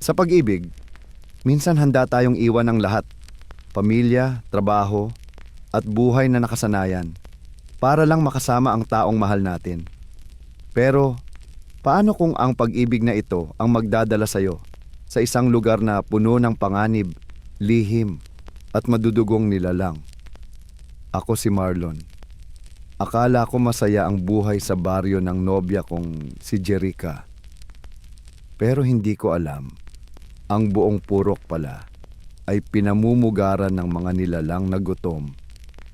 Sa pag-ibig, minsan handa tayong iwan ng lahat. Pamilya, trabaho, at buhay na nakasanayan para lang makasama ang taong mahal natin. Pero, paano kung ang pag-ibig na ito ang magdadala sa'yo sa isang lugar na puno ng panganib, lihim, at madudugong nilalang? Ako si Marlon. Akala ko masaya ang buhay sa baryo ng nobya kong si Jerica. Pero hindi ko alam, ang buong purok pala ay pinamumugaran ng mga nilalang na gutom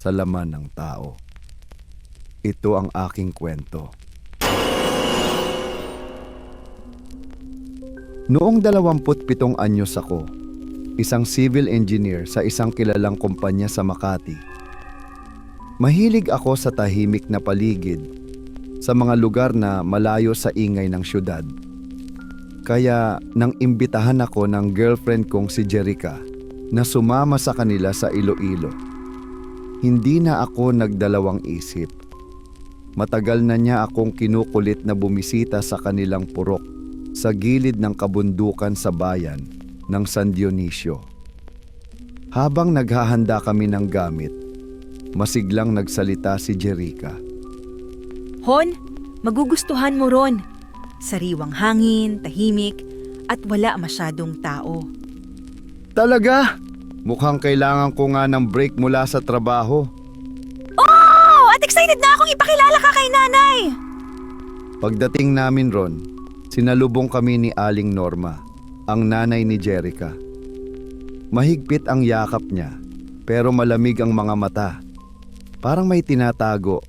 sa laman ng tao. Ito ang aking kwento. Noong 27 anyos ako, isang civil engineer sa isang kilalang kumpanya sa Makati. Mahilig ako sa tahimik na paligid, sa mga lugar na malayo sa ingay ng syudad. Kaya nang imbitahan ako ng girlfriend kong si Jerica na sumama sa kanila sa Iloilo. Hindi na ako nagdalawang isip. Matagal na niya akong kinukulit na bumisita sa kanilang purok sa gilid ng kabundukan sa bayan ng San Dionisio. Habang naghahanda kami ng gamit, masiglang nagsalita si Jerica. Hon, magugustuhan mo ron. Sariwang hangin, tahimik, at wala masyadong tao. Talaga? Mukhang kailangan ko nga ng break mula sa trabaho. Oh! At excited na akong ipakilala ka kay nanay! Pagdating namin ron, sinalubong kami ni Aling Norma, ang nanay ni Jerica. Mahigpit ang yakap niya, pero malamig ang mga mata. Parang may tinatago.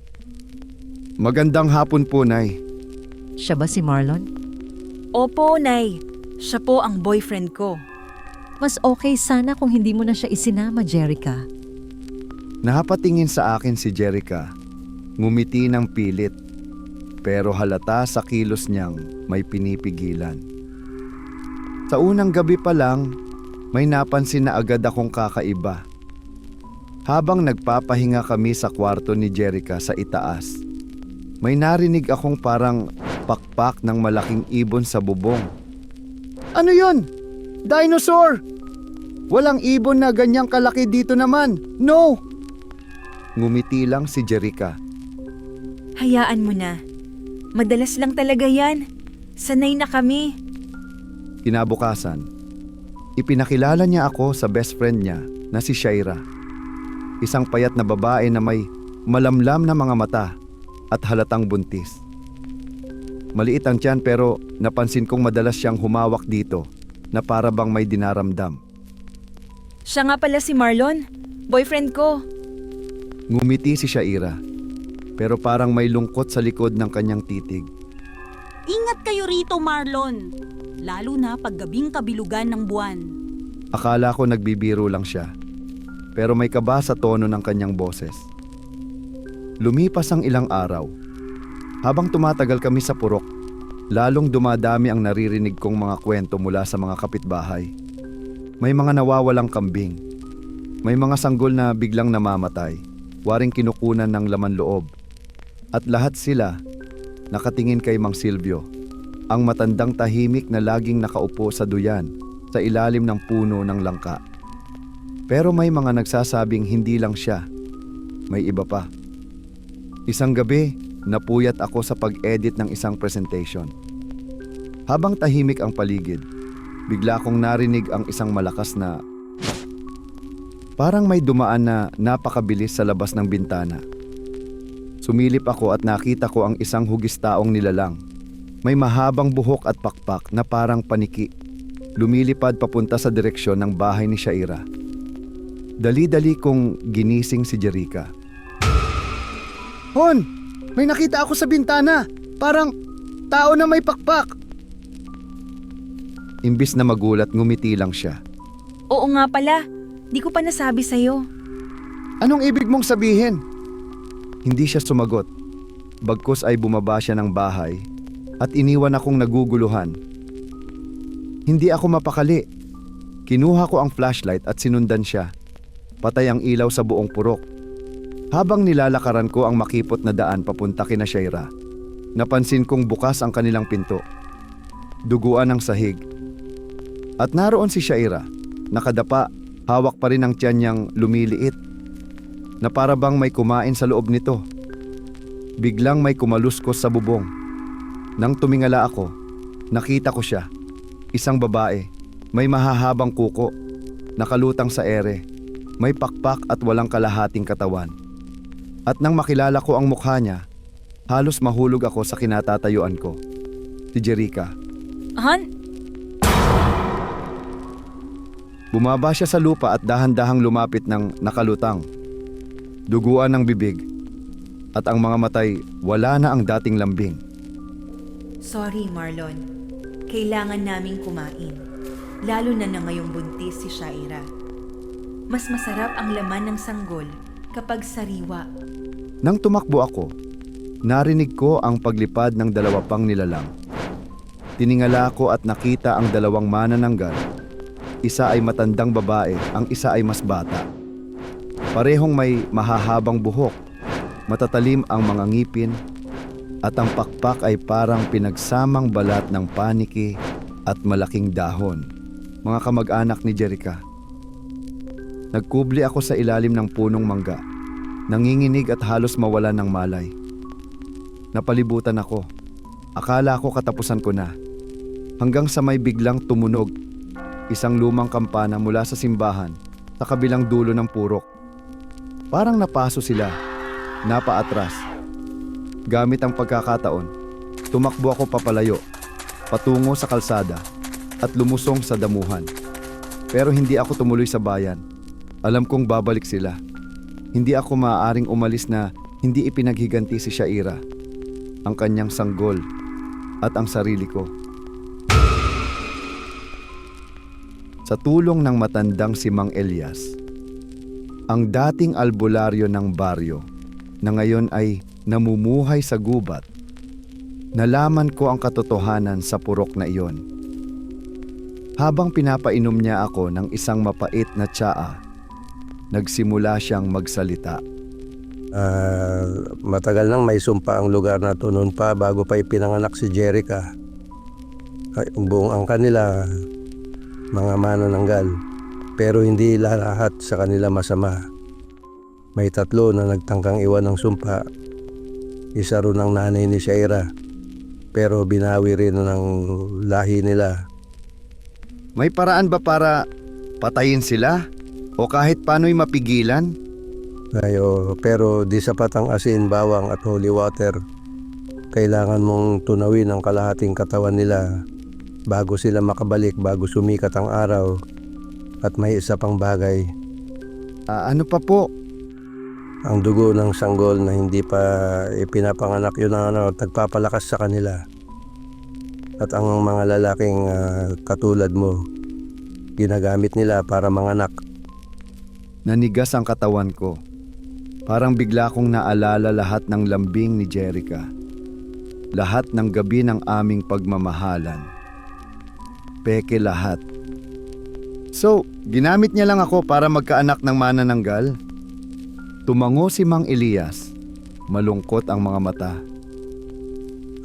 Magandang hapon po, Nay. Siya ba si Marlon? Opo, Nay. Siya po ang boyfriend ko. Mas okay sana kung hindi mo na siya isinama, Jerica. Napatingin sa akin si Jerica. Ngumiti ng pilit. Pero halata sa kilos niyang may pinipigilan. Sa unang gabi pa lang, may napansin na agad akong kakaiba. Habang nagpapahinga kami sa kwarto ni Jerica sa itaas, may narinig akong parang pakpak ng malaking ibon sa bubong. Ano yon? Dinosaur! Walang ibon na ganyang kalaki dito naman. No! Ngumiti lang si Jerica. Hayaan mo na. Madalas lang talaga yan. Sanay na kami. Kinabukasan, ipinakilala niya ako sa best friend niya na si Shaira. Isang payat na babae na may malamlam na mga mata at halatang buntis. Maliit ang tiyan pero napansin kong madalas siyang humawak dito na para bang may dinaramdam. Siya nga pala si Marlon. Boyfriend ko. Ngumiti si Shaira pero parang may lungkot sa likod ng kanyang titig. Ingat kayo rito, Marlon. Lalo na paggabing kabilugan ng buwan. Akala ko nagbibiro lang siya, pero may kaba sa tono ng kanyang boses. Lumipas ang ilang araw. Habang tumatagal kami sa purok, lalong dumadami ang naririnig kong mga kwento mula sa mga kapitbahay. May mga nawawalang kambing. May mga sanggol na biglang namamatay, waring kinukunan ng laman loob. At lahat sila nakatingin kay Mang Silvio, ang matandang tahimik na laging nakaupo sa duyan sa ilalim ng puno ng langka. Pero may mga nagsasabing hindi lang siya. May iba pa. Isang gabi, napuyat ako sa pag-edit ng isang presentation. Habang tahimik ang paligid, bigla akong narinig ang isang malakas na Parang may dumaan na napakabilis sa labas ng bintana. Sumilip ako at nakita ko ang isang hugis taong nilalang. May mahabang buhok at pakpak na parang paniki. Lumilipad papunta sa direksyon ng bahay ni Shaira. Dali-dali kong ginising si Jerica. Hon! May nakita ako sa bintana! Parang tao na may pakpak! Imbis na magulat, ngumiti lang siya. Oo nga pala. Di ko pa nasabi sa'yo. Anong ibig mong sabihin? Hindi siya sumagot. Bagkus ay bumaba siya ng bahay at iniwan akong naguguluhan. Hindi ako mapakali. Kinuha ko ang flashlight at sinundan siya. Patay ang ilaw sa buong purok. Habang nilalakaran ko ang makipot na daan papunta kina Shaira, napansin kong bukas ang kanilang pinto. Duguan ang sahig. At naroon si Shaira, nakadapa, hawak pa rin ang tiyan niyang lumiliit, na para bang may kumain sa loob nito. Biglang may kumaluskos sa bubong. Nang tumingala ako, nakita ko siya. Isang babae, may mahahabang kuko, nakalutang sa ere, may pakpak at walang kalahating katawan. At nang makilala ko ang mukha niya, halos mahulog ako sa kinatatayuan ko. Si Jerica. Han, Bumaba siya sa lupa at dahan-dahang lumapit ng nakalutang. Duguan ng bibig. At ang mga matay, wala na ang dating lambing. sorry Marlon. Kailangan naming kumain. Lalo na na ngayong buntis si Shaira. Mas masarap ang laman ng sanggol kapag sariwa. Nang tumakbo ako, narinig ko ang paglipad ng dalawa pang nilalang. Tiningala ko at nakita ang dalawang manananggal. Isa ay matandang babae, ang isa ay mas bata. Parehong may mahahabang buhok, matatalim ang mga ngipin, at ang pakpak ay parang pinagsamang balat ng paniki at malaking dahon. Mga kamag-anak ni Jerica. Nagkubli ako sa ilalim ng punong mangga. Nanginginig at halos mawala ng malay. Napalibutan ako. Akala ko katapusan ko na. Hanggang sa may biglang tumunog. Isang lumang kampana mula sa simbahan sa kabilang dulo ng purok. Parang napaso sila. Napaatras. Gamit ang pagkakataon, tumakbo ako papalayo, patungo sa kalsada at lumusong sa damuhan. Pero hindi ako tumuloy sa bayan. Alam kong babalik sila. Hindi ako maaaring umalis na hindi ipinaghiganti si Shaira, ang kanyang sanggol, at ang sarili ko. Sa tulong ng matandang si Mang Elias, ang dating albularyo ng baryo na ngayon ay namumuhay sa gubat, nalaman ko ang katotohanan sa purok na iyon. Habang pinapainom niya ako ng isang mapait na tsaa, nagsimula siyang magsalita. Ah, matagal nang may sumpa ang lugar na to noon pa bago pa ipinanganak si Jerica. Ang buong ang kanila, mga manananggal. Pero hindi lahat sa kanila masama. May tatlo na nagtangkang iwan ng sumpa. Isa ron ang nanay ni Shaira. Pero binawi rin ng lahi nila. May paraan ba para patayin sila? O kahit paano'y mapigilan? Ayo, pero di sapat ang asin, bawang at holy water. Kailangan mong tunawin ang kalahating katawan nila bago sila makabalik, bago sumikat ang araw. At may isa pang bagay, Ah, ano pa po? ang dugo ng sanggol na hindi pa ipinapanganak yun ang ano, nagpapalakas sa kanila. At ang mga lalaking ah, katulad mo, ginagamit nila para manganak. Nanigas ang katawan ko. Parang bigla kong naalala lahat ng lambing ni Jerica. Lahat ng gabi ng aming pagmamahalan. Peke lahat. So, ginamit niya lang ako para magkaanak ng manananggal? Tumango si Mang Elias. Malungkot ang mga mata.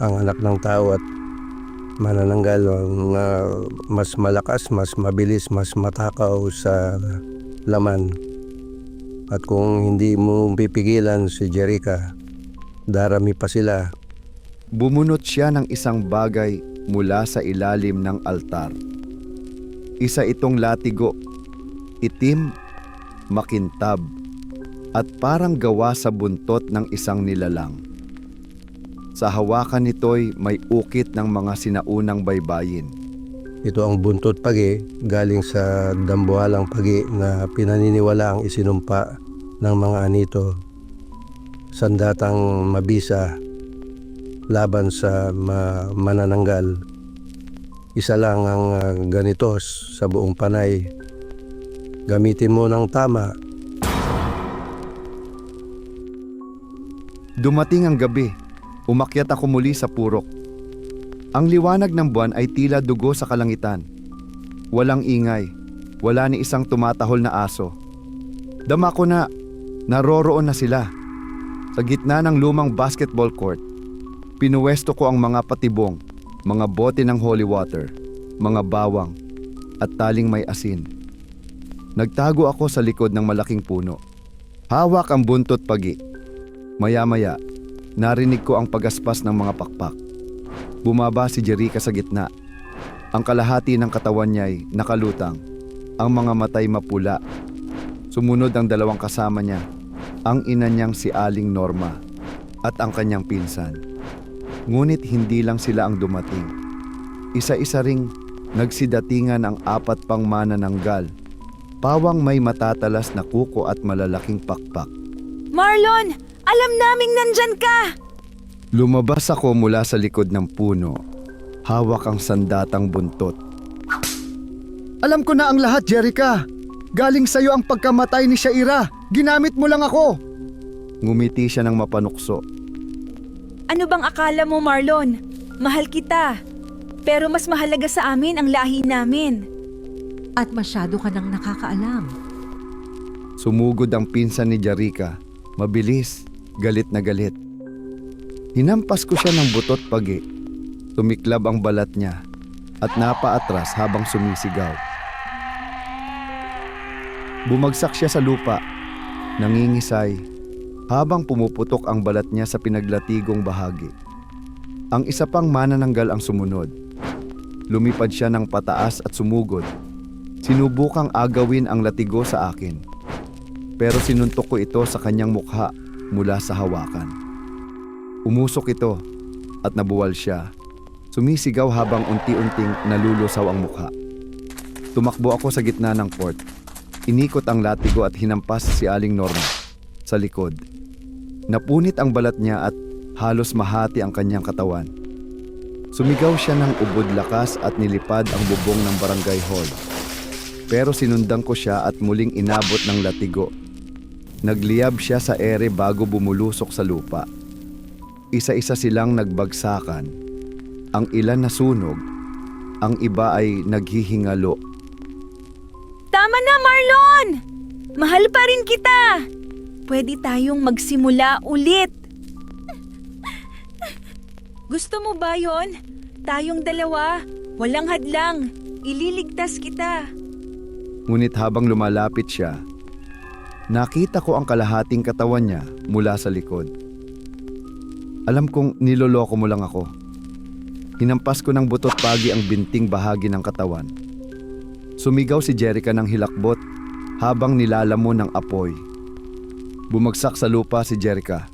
ang anak ng tao at manananggal ang ah, mas malakas, mas mabilis, mas matakaw sa laman. At kung hindi mo pipigilan si Jerica, darami pa sila. Bumunot siya ng isang bagay mula sa ilalim ng altar. Isa itong latigo, itim, makintab, at parang gawa sa buntot ng isang nilalang. Sa hawakan nito'y may ukit ng mga sinaunang baybayin. Ito ang buntot pagi galing sa dambuhalang pagi na pinaniniwala ang isinumpa ng mga anito. Sandatang mabisa laban sa ma- manananggal. Isa lang ang ah, ganitos sa buong panay. Gamitin mo ng tama Dumating ang gabi, umakyat ako muli sa purok. Ang liwanag ng buwan ay tila dugo sa kalangitan. Walang ingay, wala ni isang tumatahol na aso. Dama ko na, naroroon na sila. Sa gitna ng lumang basketball court, pinuwesto ko ang mga patibong, mga bote ng holy water, mga bawang, at taling may asin. Nagtago ako sa likod ng malaking puno. Hawak ang buntot pagi. Maya-maya, narinig ko ang pagaspas ng mga pakpak. Bumaba si Jerica sa gitna. Ang kalahati ng katawan niya ay nakalutang. Ang mga matay mapula. Sumunod ang dalawang kasama niya. Ang ina niyang si Aling Norma at ang kanyang pinsan. Ngunit hindi lang sila ang dumating. Isa-isa ring nagsidatingan ang apat pang manananggal. Pawang may matatalas na kuko at malalaking pakpak. Marlon! Alam naming nandyan ka! Lumabas ako mula sa likod ng puno. Hawak ang sandatang buntot. Alam ko na ang lahat, Jerica. Galing sa'yo ang pagkamatay ni Shaira. Ginamit mo lang ako. Ngumiti siya ng mapanukso. Ano bang akala mo, Marlon? Mahal kita. Pero mas mahalaga sa amin ang lahi namin. At masyado ka nang nakakaalam. Sumugod ang pinsan ni Jerica. Mabilis, galit na galit. Hinampas ko siya ng butot pagi. Tumiklab ang balat niya at napaatras habang sumisigaw. Bumagsak siya sa lupa, nangingisay, habang pumuputok ang balat niya sa pinaglatigong bahagi. Ang isa pang manananggal ang sumunod. Lumipad siya ng pataas at sumugod. Sinubukang agawin ang latigo sa akin. Pero sinuntok ko ito sa kanyang mukha mula sa hawakan. Umusok ito at nabuwal siya. Sumisigaw habang unti-unting nalulusaw ang mukha. Tumakbo ako sa gitna ng port. Inikot ang latigo at hinampas si Aling Norma sa likod. Napunit ang balat niya at halos mahati ang kanyang katawan. Sumigaw siya ng ubod lakas at nilipad ang bubong ng barangay hall. Pero sinundan ko siya at muling inabot ng latigo. Nagliyab siya sa ere bago bumulusok sa lupa. Isa-isa silang nagbagsakan. Ang ilan nasunog, ang iba ay naghihingalo. Tama na, Marlon! Mahal pa rin kita! Pwede tayong magsimula ulit. Gusto mo ba yon? Tayong dalawa, walang hadlang. Ililigtas kita. Ngunit habang lumalapit siya, nakita ko ang kalahating katawan niya mula sa likod. Alam kong niloloko mo lang ako. Hinampas ko ng butot pagi ang binting bahagi ng katawan. Sumigaw si Jerica ng hilakbot habang nilalamon ng apoy. Bumagsak sa lupa si Jerica.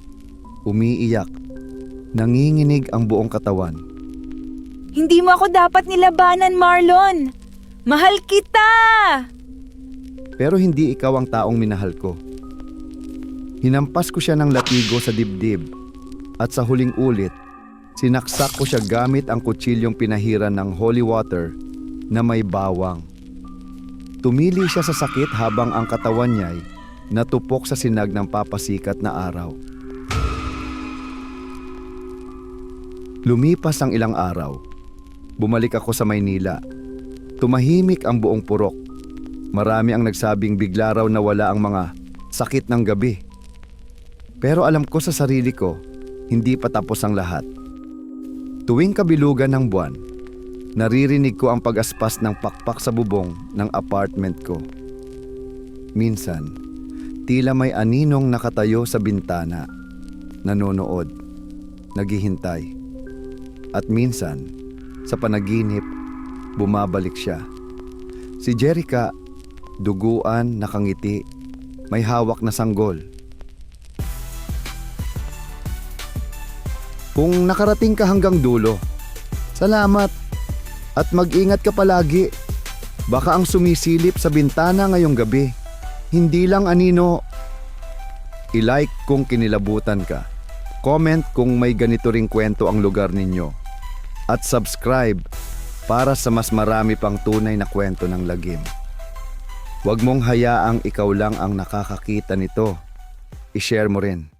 Umiiyak. Nanginginig ang buong katawan. Hindi mo ako dapat nilabanan, Marlon. Mahal kita! Pero hindi ikaw ang taong minahal ko. Hinampas ko siya ng latigo sa dibdib at sa huling ulit, sinaksak ko siya gamit ang kutsilyong pinahiran ng holy water na may bawang. Tumili siya sa sakit habang ang katawan niya ay natupok sa sinag ng papasikat na araw. Lumipas ang ilang araw. Bumalik ako sa Maynila. Tumahimik ang buong purok. Marami ang nagsabing bigla raw nawala ang mga sakit ng gabi. Pero alam ko sa sarili ko, hindi pa tapos ang lahat. Tuwing kabilugan ng buwan, naririnig ko ang pag-aspas ng pakpak sa bubong ng apartment ko. Minsan, tila may aninong nakatayo sa bintana, nanonood, naghihintay. At minsan, sa panaginip, bumabalik siya. Si Jerica, duguan, nakangiti, may hawak na sanggol. Kung nakarating ka hanggang dulo, salamat at mag-ingat ka palagi. Baka ang sumisilip sa bintana ngayong gabi, hindi lang anino. I-like kung kinilabutan ka. Comment kung may ganito ring kwento ang lugar ninyo. At subscribe para sa mas marami pang tunay na kwento ng lagim. Huwag mong hayaang ikaw lang ang nakakakita nito. I-share mo rin.